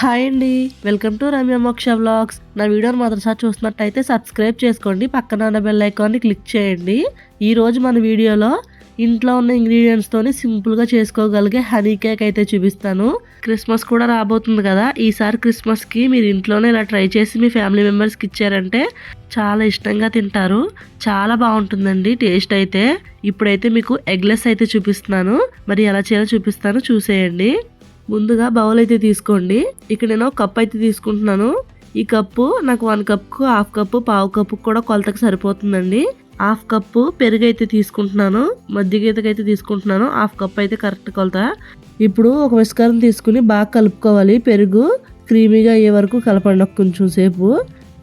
Hi అండి. Welcome to Ramya మోక్ష vlogs. నా వీడియోని మొదటిసారి చూస్తున్నట్టయితే సబ్స్క్రైబ్ చేసుకోండి. పక్కన ఉన్న బెల్ ఐకాన్ని క్లిక్ చేయండి. ఈరోజు మన వీడియోలో ఇంట్లో ఉన్న ఇంగ్రీడియంట్స్తోని సింపుల్గా చేసుకోగలిగే హనీ కేక్ అయితే చూపిస్తాను. క్రిస్మస్ కూడా రాబోతుంది కదా. ఈసారి క్రిస్మస్కి మీరు ఇంట్లోనే ఇలా ట్రై చేసి మీ ఫ్యామిలీ మెంబర్స్కి ఇచ్చారంటే చాలా ఇష్టంగా తింటారు. చాలా బాగుంటుందండి టేస్ట్ అయితే. ఇప్పుడైతే మీకు ఎగ్లెస్ అయితే చూపిస్తున్నాను. మరి ఎలా చేయాలో చూపిస్తాను. చూసేయండి. ముందుగా బౌల్ అయితే తీసుకోండి. ఇక్కడ నేను ఒక కప్ అయితే తీసుకుంటున్నాను. ఈ కప్పు నాకు వన్ కప్కు హాఫ్ కప్పు పావు కప్పు కూడా కొలతకు సరిపోతుందండి. హాఫ్ కప్పు పెరుగు అయితే తీసుకుంటున్నాను. మజ్జిగ అయితే తీసుకుంటున్నాను. హాఫ్ కప్ అయితే కరెక్ట్ కొలత. ఇప్పుడు ఒక విస్కారం తీసుకుని బాగా కలుపుకోవాలి. పెరుగు క్రీమీగా అయ్యే వరకు కలపండి ఒక కొంచెం సేపు.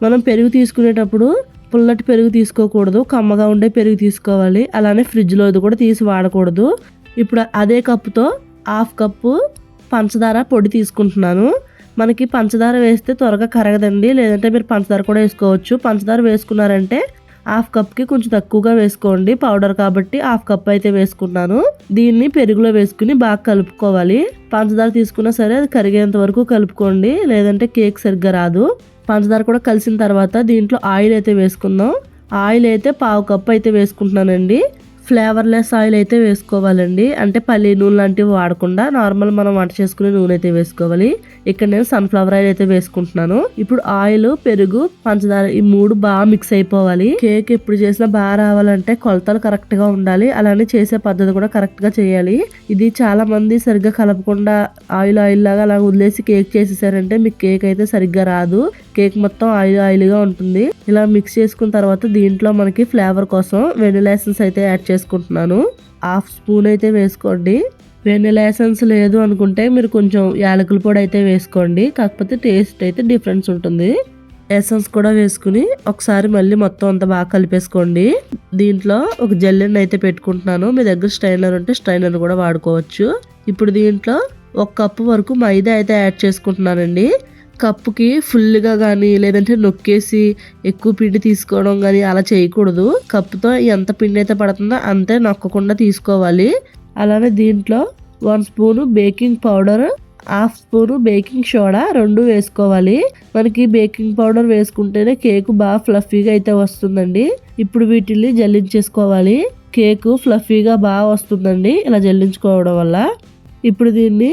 మనం పెరుగు తీసుకునేటప్పుడు పుల్లటి పెరుగు తీసుకోకూడదు. కమ్మగా ఉండే పెరుగు తీసుకోవాలి. అలానే ఫ్రిడ్జ్లో ఇది కూడా తీసి వాడకూడదు. ఇప్పుడు అదే కప్పుతో హాఫ్ కప్పు పంచదార పొడి తీసుకుంటున్నాను. మనకి పంచదార వేస్తే త్వరగా కరగదండి. లేదంటే మీరు పంచదార కూడా వేసుకోవచ్చు. పంచదార వేసుకున్నారంటే హాఫ్ కప్కి కొంచెం తక్కువగా వేసుకోండి. పౌడర్ కాబట్టి హాఫ్ కప్ అయితే వేసుకున్నాను దీన్ని పెరుగులో వేసుకుని బాగా కలుపుకోవాలి. పంచదార తీసుకున్నా సరే అది కరిగేంత వరకు కలుపుకోండి. లేదంటే కేక్ సరిగ్గా రాదు. పంచదార కూడా కలిసిన తర్వాత దీంట్లో ఆయిల్ అయితే వేసుకుందాం. ఆయిల్ అయితే పావు కప్ అయితే వేసుకుంటున్నానండి. ఫ్లేవర్లెస్ ఆయిల్ అయితే వేసుకోవాలండి. అంటే పల్లి నూనె లాంటివి వాడకుండా నార్మల్ మనం వంట చేసుకునే నూనె అయితే వేసుకోవాలి. ఇక్కడ నేను సన్ఫ్లవర్ ఆయిల్ అయితే వేసుకుంటున్నాను. ఇప్పుడు ఆయిల్ పెరుగు పంచదార ఈ మూడు బాగా మిక్స్ అయిపోవాలి. కేక్ ఎప్పుడు చేసినా బాగా రావాలంటే కొలతలు కరెక్ట్గా ఉండాలి. అలానే చేసే పద్ధతి కూడా కరెక్ట్గా చేయాలి. ఇది చాలా మంది సరిగ్గా కలపకుండా ఆయిల్ ఆయిల్ లాగా అలా వదిలేసి కేక్ చేసేసారంటే మీకు కేక్ అయితే సరిగ్గా రాదు. కేక్ మొత్తం ఆయిల్ ఆయిల్గా ఉంటుంది. ఇలా మిక్స్ చేసుకున్న తర్వాత దీంట్లో మనకి ఫ్లేవర్ కోసం వెనిలా ఎసెన్స్ అయితే యాడ్ వేసుకుంటున్నాను. హాఫ్ స్పూన్ అయితే వేసుకోండి. వెనిలా ఎసెన్స్ లేదు అనుకుంటే మీరు కొంచెం యాలకుల పొడి అయితే వేసుకోండి. కాకపోతే టేస్ట్ అయితే డిఫరెన్స్ ఉంటుంది. ఎసెన్స్ కూడా వేసుకుని ఒకసారి మళ్ళీ మొత్తం అంతా బాగా కలిపేసుకోండి. దీంట్లో ఒక జల్లెన్ అయితే పెట్టుకుంటున్నాను. మీ దగ్గర స్ట్రైనర్ ఉంటే స్ట్రైనర్ కూడా వాడుకోవచ్చు. ఇప్పుడు దీంట్లో ఒక కప్పు వరకు మైదా అయితే యాడ్ చేసుకుంటున్నానండి. కప్పుకి ఫుల్గా కానీ లేదంటే నొక్కేసి ఎక్కువ పిండి తీసుకోవడం కానీ అలా చేయకూడదు. కప్పుతో ఎంత పిండి అయితే పడుతుందో అంతే నొక్కకుండా తీసుకోవాలి. అలానే దీంట్లో one spoon baking powder half spoon baking soda రెండు వేసుకోవాలి. మనకి బేకింగ్ పౌడర్ వేసుకుంటేనే కేకు బాగా ఫ్లఫీగా అయితే వస్తుందండి. ఇప్పుడు వీటిని జల్లించేసుకోవాలి. కేకు ఫ్లఫీగా బాగా వస్తుందండి ఇలా జల్లించుకోవడం వల్ల. ఇప్పుడు దీన్ని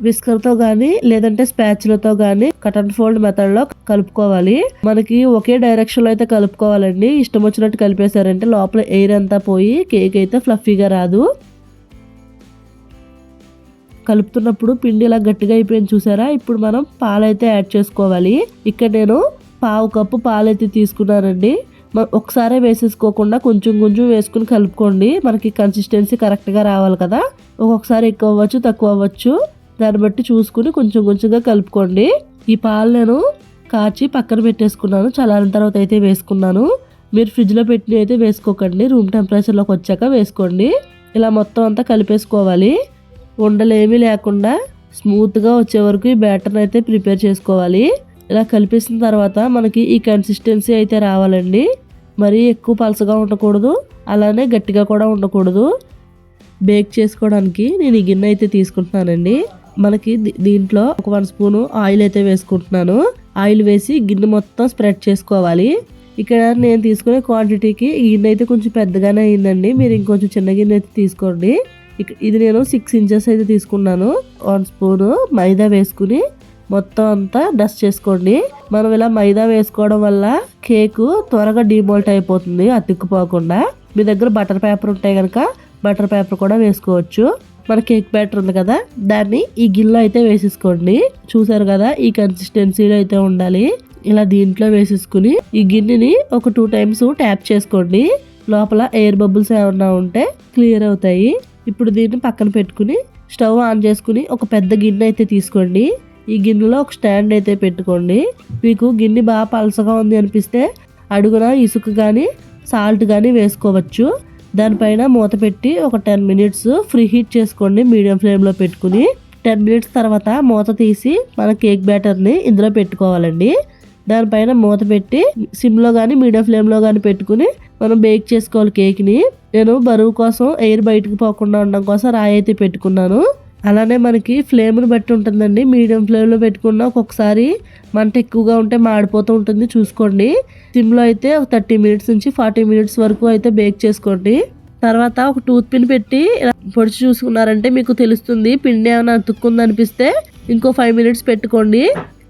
విస్కర్తో కానీ లేదంటే స్పాచ్లతో కానీ కట్ అండ్ ఫోల్డ్ మెథడ్లో కలుపుకోవాలి. మనకి ఒకే డైరెక్షన్లో అయితే కలుపుకోవాలండి. ఇష్టం వచ్చినట్టు కలిపేశారంటే లోపల ఎయిర్ అంతా పోయి కేక్ అయితే ఫ్లఫీగా రాదు. కలుపుతున్నప్పుడు పిండి ఇలా గట్టిగా అయిపోయింది చూసారా? ఇప్పుడు మనం పాలైతే యాడ్ చేసుకోవాలి. ఇక్కడ నేను పావు కప్పు పాలైతే తీసుకున్నానండి. ఒకసారే వేసేసుకోకుండా కొంచెం కొంచెం వేసుకుని కలుపుకోండి. మనకి కన్సిస్టెన్సీ కరెక్ట్గా రావాలి కదా. ఒక్కొక్కసారి ఎక్కువ అవ్వచ్చు తక్కువ అవ్వచ్చు. దాన్ని బట్టి చూసుకుని కొంచెం కొంచెంగా కలుపుకోండి. ఈ పాలు నేను కాచి పక్కన పెట్టేసుకున్నాను. చల్లారిన తర్వాత అయితే వేసుకున్నాను. మీరు ఫ్రిడ్జ్లో పెట్టి అయితే వేసుకోకండి. రూమ్ టెంపరేచర్లోకి వచ్చాక వేసుకోండి. ఇలా మొత్తం అంతా కలిపేసుకోవాలి. ఉండలేమీ లేకుండా స్మూత్గా వచ్చే వరకు ఈ బ్యాటర్ని అయితే ప్రిపేర్ చేసుకోవాలి. ఇలా కలిపేసిన తర్వాత మనకి ఈ కన్సిస్టెన్సీ అయితే రావాలండి. మరీ ఎక్కువ పలసగా ఉండకూడదు. అలానే గట్టిగా కూడా ఉండకూడదు. బేక్ చేసుకోవడానికి నేను ఈ గిన్నె అయితే తీసుకుంటున్నానండి. మనకి దీంట్లో ఒక వన్ స్పూన్ ఆయిల్ అయితే వేసుకుంటున్నాను. ఆయిల్ వేసి గిన్నె మొత్తం స్ప్రెడ్ చేసుకోవాలి. ఇక్కడ నేను తీసుకునే క్వాంటిటీకి గిన్నె అయితే కొంచెం పెద్దగానే అయిందండి. మీరు ఇంకొంచెం చిన్న గిన్నె అయితే తీసుకోండి. ఇది నేను సిక్స్ ఇంచెస్ అయితే తీసుకున్నాను. వన్ స్పూను మైదా వేసుకుని మొత్తం అంతా డస్ట్ చేసుకోండి. మనం ఇలా మైదా వేసుకోవడం వల్ల కేకు త్వరగా డిమోల్ట్ అయిపోతుంది అతుక్కుపోకుండా. మీ దగ్గర బటర్ పేపర్ ఉంటే కనుక బటర్ పేపర్ కూడా వేసుకోవచ్చు. మన కేక్ బ్యాటర్ ఉంది కదా దాన్ని ఈ గిన్నెలో అయితే వేసేసుకోండి. చూసారు కదా ఈ కన్సిస్టెన్సీలో అయితే ఉండాలి. ఇలా దీంట్లో వేసేసుకుని ఈ గిన్నెని ఒక టూ టైమ్స్ ట్యాప్ చేసుకోండి. లోపల ఎయిర్ బబుల్స్ ఏమన్నా ఉంటే క్లియర్ అవుతాయి. ఇప్పుడు దీన్ని పక్కన పెట్టుకుని స్టవ్ ఆన్ చేసుకుని ఒక పెద్ద గిన్నె అయితే తీసుకోండి. ఈ గిన్నెలో ఒక స్టాండ్ అయితే పెట్టుకోండి. మీకు గిన్నె బాగా పలసగా ఉంది అనిపిస్తే అడుగున ఇసుక కానీ సాల్ట్ కానీ వేసుకోవచ్చు. దానిపైన మూత పెట్టి ఒక టెన్ మినిట్స్ ఫ్రీ హీట్ చేసుకోండి మీడియం ఫ్లేమ్లో పెట్టుకుని. టెన్ మినిట్స్ తర్వాత మూత తీసి మన కేక్ బ్యాటర్ని ఇందులో పెట్టుకోవాలండి. దానిపైన మూత పెట్టి సిమ్లో కానీ మీడియం ఫ్లేమ్లో కానీ పెట్టుకుని మనం బేక్ చేసుకోవాలి కేక్ని. నేను బరువు కోసం ఎయిర్ బయటకు పోకుండా ఉండడం కోసం రాయి అయితే పెట్టుకున్నాను. అలానే మనకి ఫ్లేమ్ని బట్టి ఉంటుందండి. మీడియం ఫ్లేమ్లో పెట్టుకున్న ఒక్కొక్కసారి మంట ఎక్కువగా ఉంటే మాడిపోతూ ఉంటుంది. చూసుకోండి. సిమ్లో అయితే ఒక థర్టీ మినిట్స్ నుంచి ఫార్టీ మినిట్స్ వరకు అయితే బేక్ చేసుకోండి. తర్వాత ఒక టూత్ పిన్ పెట్టి పొడిచి చూసుకున్నారంటే మీకు తెలుస్తుంది. పిండి ఏమైనా అతుక్కుంది అనిపిస్తే ఇంకో ఫైవ్ మినిట్స్ పెట్టుకోండి.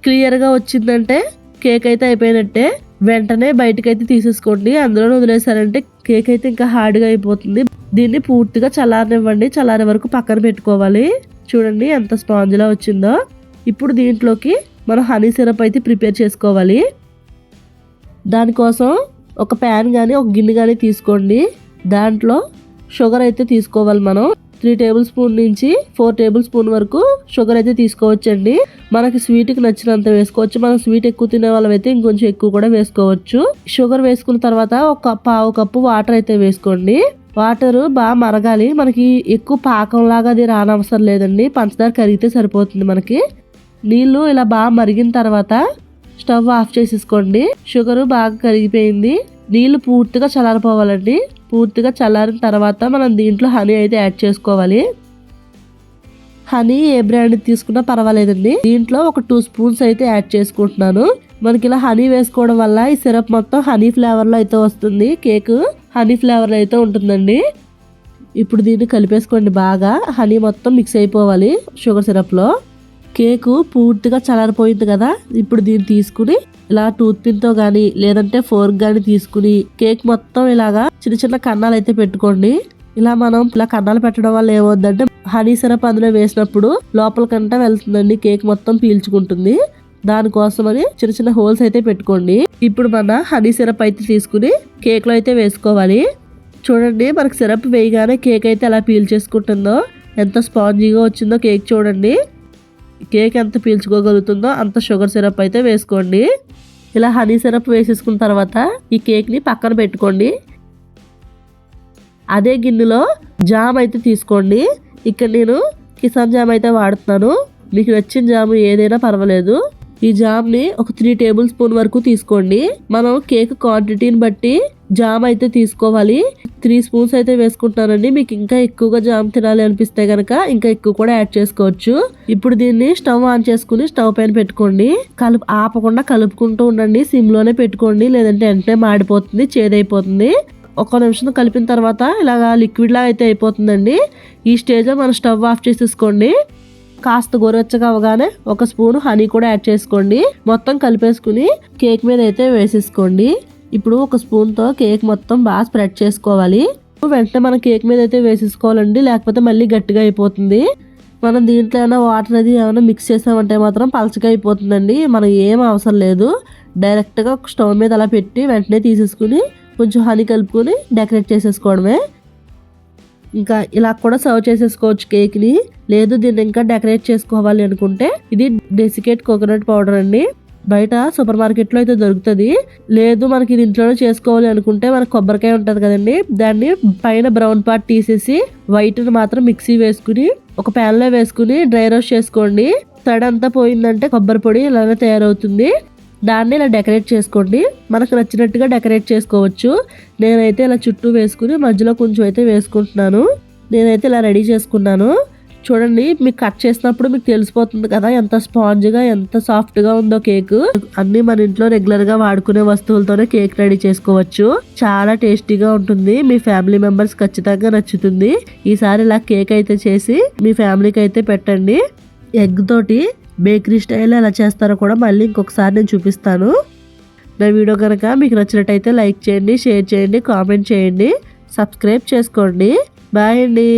క్లియర్గా వచ్చిందంటే కేక్ అయితే అయిపోయినట్టే. వెంటనే బయటకైతే తీసేసుకోండి. అందులో వదిలేసారంటే కేక్ అయితే ఇంకా హార్డ్గా అయిపోతుంది. దీన్ని పూర్తిగా చల్లారనివ్వండి. చల్లారే వరకు పక్కన పెట్టుకోవాలి. చూడండి ఎంత స్పాంజ్లా వచ్చిందో. ఇప్పుడు దీంట్లోకి మనం హనీ సిరప్ అయితే ప్రిపేర్ చేసుకోవాలి. దానికోసం ఒక ప్యాన్ కానీ ఒక గిన్నె కానీ తీసుకోండి. దాంట్లో షుగర్ అయితే తీసుకోవాలి మనం. త్రీ టేబుల్ స్పూన్ నుంచి ఫోర్ టేబుల్ స్పూన్ వరకు షుగర్ అయితే తీసుకోవచ్చండి. మనకి స్వీట్కి నచ్చినంత వేసుకోవచ్చు. మనం స్వీట్ ఎక్కువ తినే వాళ్ళమైతే ఇంకొంచెం ఎక్కువ కూడా వేసుకోవచ్చు. షుగర్ వేసుకున్న తర్వాత ఒక పావు కప్పు వాటర్ అయితే వేసుకోండి. వాటర్ బాగా మరగాలి. మనకి ఎక్కువ పాకం లాగా అది రానవసరం లేదండి. పంచదార కరిగితే సరిపోతుంది మనకి. నీళ్ళు ఇలా బాగా మరిగిన తర్వాత స్టవ్ ఆఫ్ చేసేసుకోండి. షుగర్ బాగా కరిగిపోయింది. నీళ్ళు పూర్తిగా చల్లారిపోవాలండి. పూర్తిగా చల్లారిన తర్వాత మనం దీంట్లో హనీ అయితే యాడ్ చేసుకోవాలి. హనీ ఏ బ్రాండ్ తీసుకున్నా పర్వాలేదండి. దీంట్లో ఒక టూ స్పూన్స్ అయితే యాడ్ చేసుకుంటున్నాను. మనకి ఇలా హనీ వేసుకోవడం వల్ల ఈ సిరప్ మొత్తం హనీ ఫ్లేవర్లో అయితే వస్తుంది. కేక్ హనీ ఫ్లేవర్లో అయితే ఉంటుందండి. ఇప్పుడు దీన్ని కలిపేసుకోండి బాగా. హనీ మొత్తం మిక్స్ అయిపోవాలి. షుగర్ సిరప్లో కేకు పూర్తిగా చల్లారిపోయింది కదా. ఇప్పుడు దీన్ని తీసుకుని ఇలా టూత్ పిన్తో లేదంటే ఫోర్క్ కానీ తీసుకుని కేక్ మొత్తం ఇలాగా చిన్న చిన్న కన్నాలు అయితే పెట్టుకోండి. ఇలా మనం ఇలా కన్నాలు పెట్టడం వల్ల ఏమవుతుందంటే హనీ సిరప్ అందులో వేసినప్పుడు లోపలికంటా వెళ్తుందండి కేక్ మొత్తం పీల్చుకుంటుంది. దానికోసమని చిన్న చిన్న హోల్స్ అయితే పెట్టుకోండి. ఇప్పుడు మన హనీ సిరప్ అయితే తీసుకుని కేక్లో అయితే వేసుకోవాలి. చూడండి మనకు సిరప్ వేయగానే కేక్ అయితే ఎలా పీల్ చేసుకుంటుందో ఎంత స్పాంజీగా వచ్చిందో కేక్ చూడండి. కేక్ ఎంత పీల్చుకోగలుగుతుందో అంత షుగర్ సిరప్ అయితే వేసుకోండి. ఇలా హనీ సిరప్ వేసేసుకున్న తర్వాత ఈ కేక్ని పక్కన పెట్టుకోండి. అదే గిన్నెలో జామ్ అయితే తీసుకోండి. ఇక్కడ నేను కిసాన్ జామ్ అయితే వాడుతున్నాను. మీకు నచ్చిన జాము ఏదైనా పర్వాలేదు. ఈ జామ్ని ఒక త్రీ టేబుల్ స్పూన్ వరకు తీసుకోండి. మనం కేక్ క్వాంటిటీని బట్టి జామ్ అయితే తీసుకోవాలి. త్రీ స్పూన్స్ అయితే వేసుకుంటానండి. మీకు ఇంకా ఎక్కువగా జామ్ తినాలి అనిపిస్తే కనుక ఇంకా ఎక్కువ కూడా యాడ్ చేసుకోవచ్చు. ఇప్పుడు దీన్ని స్టవ్ ఆన్ చేసుకుని స్టవ్ పైన పెట్టుకోండి. కలుపు ఆపకుండా కలుపుకుంటూ ఉండండి. సిమ్లోనే పెట్టుకోండి. లేదంటే వెంటనే మాడిపోతుంది చేదైపోతుంది. ఒక నిమిషం కలిపిన తర్వాత ఇలాగా లిక్విడ్ లాగా అయితే అయిపోతుందండి. ఈ స్టేజ్లో మనం స్టవ్ ఆఫ్ చేసేసుకోండి. కాస్త గోరవెచ్చగా అవగానే ఒక స్పూన్ హనీ కూడా యాడ్ చేసుకోండి. మొత్తం కలిపేసుకుని కేక్ మీద అయితే వేసేసుకోండి. ఇప్పుడు ఒక స్పూన్తో కేక్ మొత్తం బాగా స్ప్రెడ్ చేసుకోవాలి. వెంటనే మనం కేక్ మీద అయితే వేసేసుకోవాలండి లేకపోతే మళ్ళీ గట్టిగా అయిపోతుంది. మనం దీంట్లో ఏమైనా వాటర్ అది ఏమైనా మిక్స్ చేసామంటే మాత్రం పలచగా అయిపోతుందండి. మనం ఏం అవసరం లేదు. డైరెక్ట్గా స్టవ్ మీద అలా పెట్టి వెంటనే తీసేసుకుని కొంచెం హనీ కలుపుకొని డెకరేట్ చేసేసుకోవడమే. ఇంకా ఇలా కూడా సర్వ్ చేసేసుకోవచ్చు కేక్ని. లేదు దీన్ని ఇంకా డెకరేట్ చేసుకోవాలి అనుకుంటే ఇది డెసికేట్ కోకోనట్ పౌడర్ అండి. బయట సూపర్ మార్కెట్లో అయితే దొరుకుతుంది. లేదు మనకి ఇది ఇంట్లోనే చేసుకోవాలి అనుకుంటే మనకు కొబ్బరికాయ ఉంటుంది కదండి. దాన్ని పైన బ్రౌన్ పార్ట్ తీసేసి వైట్ని మాత్రం మిక్సీ వేసుకుని ఒక ప్యాన్లో వేసుకుని డ్రై రోస్ట్ చేసుకోండి. తడంతా పోయిందంటే కొబ్బరి పొడి ఇలానే తయారవుతుంది. దాన్ని ఇలా డెకరేట్ చేసుకోండి. మనకు నచ్చినట్టుగా డెకరేట్ చేసుకోవచ్చు. నేనైతే ఇలా చుట్టూ వేసుకుని మధ్యలో కొంచెం అయితే వేసుకుంటున్నాను. నేనైతే ఇలా రెడీ చేసుకున్నాను. చూడండి మీకు కట్ చేసినప్పుడు మీకు తెలిసిపోతుంది కదా ఎంత స్పాంజ్గా ఎంత సాఫ్ట్గా ఉందో కేక్ అన్ని మన ఇంట్లో రెగ్యులర్గా వాడుకునే వస్తువులతోనే కేక్ రెడీ చేసుకోవచ్చు. చాలా టేస్టీగా ఉంటుంది. మీ ఫ్యామిలీ మెంబర్స్ ఖచ్చితంగా నచ్చుతుంది. ఈసారి ఇలా కేక్ అయితే చేసి మీ ఫ్యామిలీకి అయితే పెట్టండి. ఎగ్ తోటి బేకరీ స్టైల్ ఎలా చేస్తారో కూడా మళ్ళీ ఇంకొకసారి నేను చూపిస్తాను. నా వీడియో కనుక మీకు నచ్చినట్టయితే లైక్ చేయండి షేర్ చేయండి కామెంట్ చేయండి. సబ్స్క్రైబ్ చేసుకోండి. బాయ్ అండి.